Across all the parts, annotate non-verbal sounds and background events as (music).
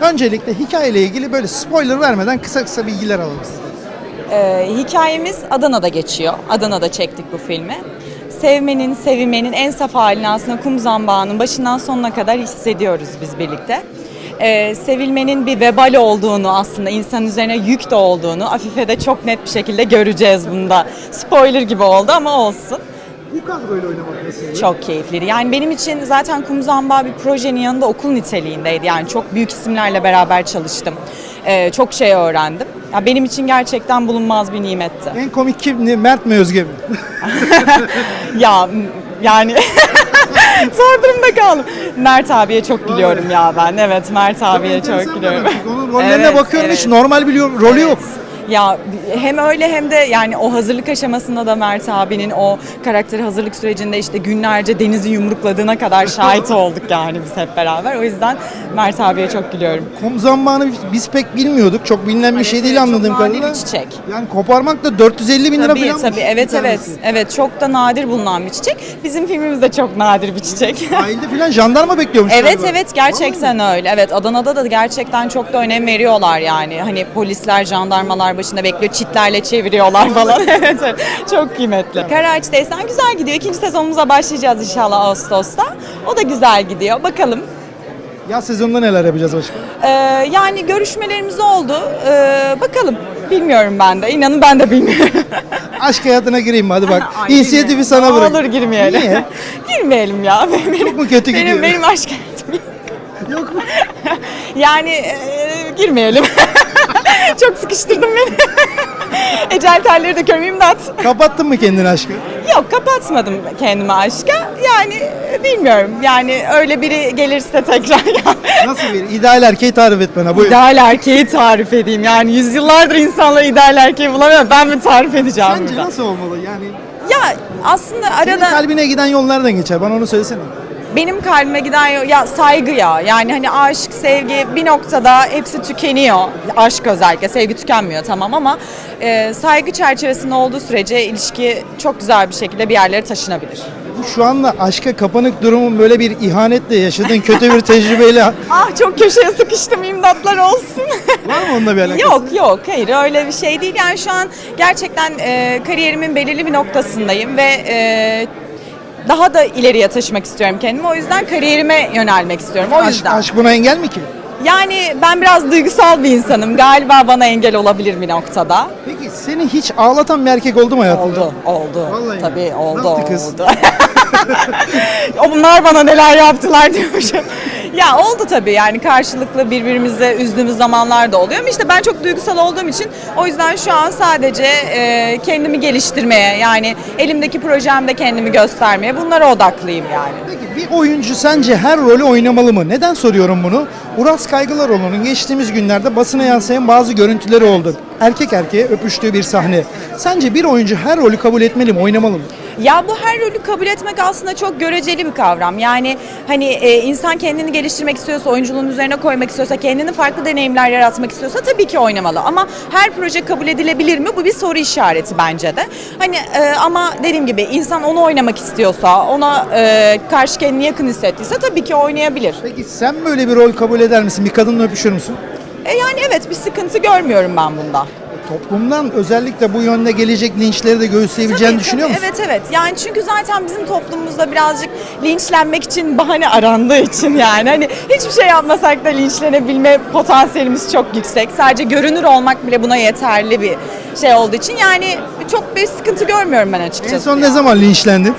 Öncelikle hikayeyle ilgili böyle spoiler vermeden kısa kısa bilgiler alalım sizden. Ee, hikayemiz Adana'da geçiyor. Adana'da çektik bu filmi. Sevmenin, sevilmenin en saf halini aslında kum zambağının başından sonuna kadar hissediyoruz biz birlikte. Ee, sevilmenin bir vebal olduğunu aslında insanın üzerine yük de olduğunu Afife de çok net bir şekilde göreceğiz bunda. Spoiler gibi oldu ama olsun. Bu kadroyla oynamak nasıl? Çok keyifliydi. Yani benim için zaten Kum Zambağı bir projenin yanında okul niteliğindeydi. Yani çok büyük isimlerle beraber çalıştım. Ee, çok şey öğrendim. Ya benim için gerçekten bulunmaz bir nimetti. En komik kim? Mert mi Özge mi? (laughs) ya yani (laughs) zor durumda kaldım. Mert abiye çok gülüyorum ya ben. Evet Mert abiye çok gülüyorum. Onun rollerine Evet, bakıyorum hiç evet. normal biliyorum. Rolü yok. Ya hem öyle hem de yani o hazırlık aşamasında da Mert abinin o karakter hazırlık sürecinde işte günlerce denizi yumrukladığına kadar şahit (laughs) olduk yani biz hep beraber. O yüzden Mert abiye çok gülüyorum. Kum zammağını biz pek bilmiyorduk. Çok bilinen bir şey değil anladığım çok nadir kadarıyla. bir çiçek. Yani koparmak da 450 bin lira Tabii falan. tabii evet evet evet çok da nadir bulunan bir çiçek. Bizim filmimizde çok nadir bir çiçek. (laughs) Sahilde falan jandarma bekliyormuş. Evet galiba. evet gerçekten öyle. Evet Adana'da da gerçekten çok da önem veriyorlar yani. Hani polisler, jandarmalar başında bekliyor, çitlerle çeviriyorlar falan. (laughs) evet, çok kıymetli. Karaağaç'taysan güzel gidiyor. İkinci sezonumuza başlayacağız inşallah Ağustos'ta. O da güzel gidiyor. Bakalım. Yaz sezonunda neler yapacağız başka? Ee, yani görüşmelerimiz oldu. Ee, bakalım. Bilmiyorum ben de. İnanın ben de bilmiyorum. (laughs) Aşk hayatına gireyim mi? hadi bak. Ay, İnisiyatifi girmeyelim. sana bırak. Olur girmeyelim. Niye? (laughs) girmeyelim ya. Benim, mu kötü benim, gidiyor? Benim aşk hayatım Yok mu? Yani e, girmeyelim. Telleri döküyorum imdat. Kapattın mı kendini aşkı? Yok kapatmadım kendimi aşka. Yani e, bilmiyorum. Yani öyle biri gelirse tekrar. Nasıl bir ideal erkeği tarif et bana. Buyur. İdeal erkeği tarif edeyim. Yani yüzyıllardır insanlar ideal erkeği bulamıyor. Ben mi tarif edeceğim Sence burada? nasıl olmalı? Yani Ya aslında senin arada kalbine giden yol nereden geçer? Bana onu söylesene. Benim kalbime giden ya saygı ya. Yani hani aşk, sevgi bir noktada hepsi tükeniyor. Aşk özellikle. Sevgi tükenmiyor tamam ama e, saygı çerçevesinde olduğu sürece ilişki çok güzel bir şekilde bir yerlere taşınabilir. Bu şu anda aşka kapanık durumun böyle bir ihanetle yaşadığın kötü bir tecrübeyle var (laughs) Ah çok köşeye sıkıştım imdatlar olsun. (laughs) mı onunla bir alakası? yok yok hayır öyle bir şey değil. Yani şu an gerçekten e, kariyerimin belirli bir noktasındayım ve e, daha da ileriye taşımak istiyorum kendimi. O yüzden kariyerime yönelmek istiyorum. O Aşk, yüzden. aşk buna engel mi ki? Yani ben biraz duygusal bir insanım. Galiba bana engel olabilir bir noktada. Peki seni hiç ağlatan bir erkek oldu mu hayatında? Oldu, oldu. Vallahi mi? Tabii Ne oldu, yaptı kız? oldu. (laughs) Onlar bana neler yaptılar diyormuşum. Ya oldu tabii yani karşılıklı birbirimize üzdüğümüz zamanlar da oluyor ama işte ben çok duygusal olduğum için o yüzden şu an sadece e, kendimi geliştirmeye yani elimdeki projemde kendimi göstermeye bunlara odaklıyım yani. Peki bir oyuncu sence her rolü oynamalı mı? Neden soruyorum bunu? Uras Kaygılaroğlu'nun geçtiğimiz günlerde basına yansıyan bazı görüntüleri oldu. Erkek erkeğe öpüştüğü bir sahne. Sence bir oyuncu her rolü kabul etmeli mi, oynamalı mı? Ya bu her rolü kabul etmek aslında çok göreceli bir kavram. Yani hani e, insan kendini geliştirmek istiyorsa, oyunculuğun üzerine koymak istiyorsa, kendini farklı deneyimler yaratmak istiyorsa tabii ki oynamalı. Ama her proje kabul edilebilir mi? Bu bir soru işareti bence de. Hani e, ama dediğim gibi insan onu oynamak istiyorsa, ona e, karşı kendini yakın hissettiyse tabii ki oynayabilir. Peki sen böyle bir rol kabul eder misin? Bir kadınla öpüşür müsün? E, yani evet bir sıkıntı görmüyorum ben bunda. Toplumdan özellikle bu yönde gelecek linçleri de göğüsleyebileceğini Tabii, düşünüyor tabii. musun? Evet evet. Yani çünkü zaten bizim toplumumuzda birazcık linçlenmek için bahane arandığı için yani hani hiçbir şey yapmasak da linçlenebilme potansiyelimiz çok yüksek. Sadece görünür olmak bile buna yeterli bir şey olduğu için yani çok bir sıkıntı görmüyorum ben açıkçası. En son ne zaman linçlendin?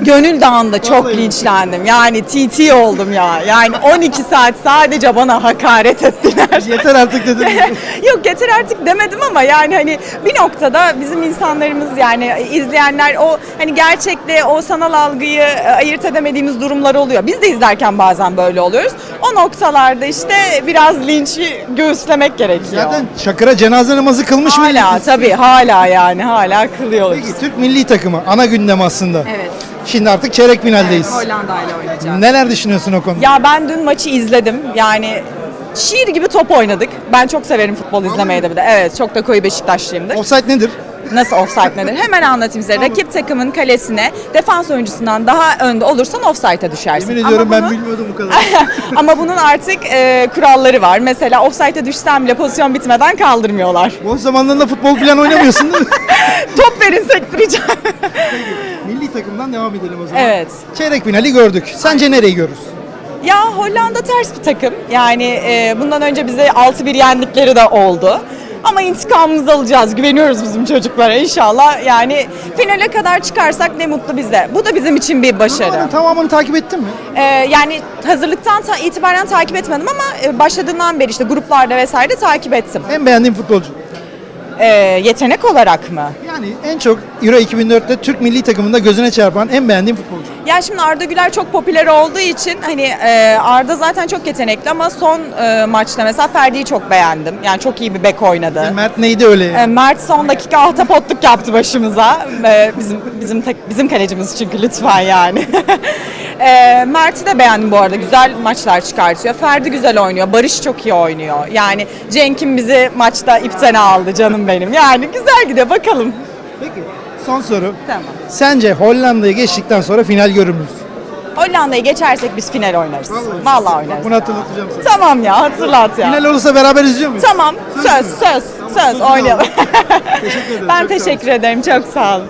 Gönül Dağı'nda çok Vallahi. linçlendim. Yani TT oldum ya. Yani 12 saat sadece bana hakaret ettiler. Yeter artık dedim. (laughs) Yok yeter artık demedim ama yani hani bir noktada bizim insanlarımız yani izleyenler o hani gerçekle o sanal algıyı e, ayırt edemediğimiz durumlar oluyor. Biz de izlerken bazen böyle oluyoruz. O noktalarda işte biraz linçi göğüslemek gerekiyor. Zaten Çakır'a cenaze namazı kılmış mı? hala tabii hala yani hala kılıyoruz. Peki Türk milli takımı ana gündem aslında. Evet. Şimdi artık çeyrek finaldeyiz. Hollanda ile oynayacağız. Neler düşünüyorsun o konuda? Ya ben dün maçı izledim. Yani şiir gibi top oynadık. Ben çok severim futbol izlemeyi de bir de. Evet çok da koyu Beşiktaşlıyımdır. Offside nedir? Nasıl offside nedir? Hemen anlatayım size. Rakip takımın kalesine defans oyuncusundan daha önde olursan offside'a düşersin. Yemin Ama ediyorum ben bunu- bilmiyordum bu kadar. (laughs) Ama bunun artık e, kuralları var. Mesela offside'a düşsen bile pozisyon bitmeden kaldırmıyorlar. Boş zamanlarında futbol falan oynamıyorsun değil mi? (laughs) Top verin sektireceğim. Milli takımdan devam edelim o zaman. evet. Çeyrek finali gördük. Sence nereyi görürüz? Ya Hollanda ters bir takım. Yani e, bundan önce bize 6-1 yendikleri de oldu. Ama intikamımızı alacağız. Güveniyoruz bizim çocuklara inşallah. Yani finale kadar çıkarsak ne mutlu bize. Bu da bizim için bir başarı. Turnuva'nın tamamını takip ettin mi? E, yani hazırlıktan ta- itibaren takip etmedim ama e, başladığından beri işte gruplarda vesaire takip ettim. En beğendiğin futbolcu? E, yetenek olarak mı? Yani en çok Euro 2004'te Türk milli takımında gözüne çarpan en beğendiğin futbolcu. Ya şimdi Arda Güler çok popüler olduğu için hani e, Arda zaten çok yetenekli ama son e, maçta mesela Ferdi'yi çok beğendim. Yani çok iyi bir bek oynadı. Mert neydi öyle? E, Mert son dakika ahtapotluk yaptı başımıza. E, bizim bizim bizim kalecimiz çünkü lütfen yani. (laughs) E, Mert'i de beğendim bu arada. Güzel maçlar çıkartıyor. Ferdi güzel oynuyor. Barış çok iyi oynuyor. Yani Cenk'in bizi maçta ipten aldı canım benim. Yani güzel gidiyor bakalım. Peki. Son soru. Tamam. Sence Hollanda'yı geçtikten sonra final görür müyüz? Hollanda'yı geçersek biz final oynarız. Vallahi oynarız. Bunu hatırlatacağım sana. Tamam ya hatırlat ya. Final olursa beraber izliyor muyuz? Tamam söz mü? söz Tamam, söz sözünü oynayalım. (laughs) Teşekkür ederim. ben Çok sağ teşekkür ederim çok sağ olun.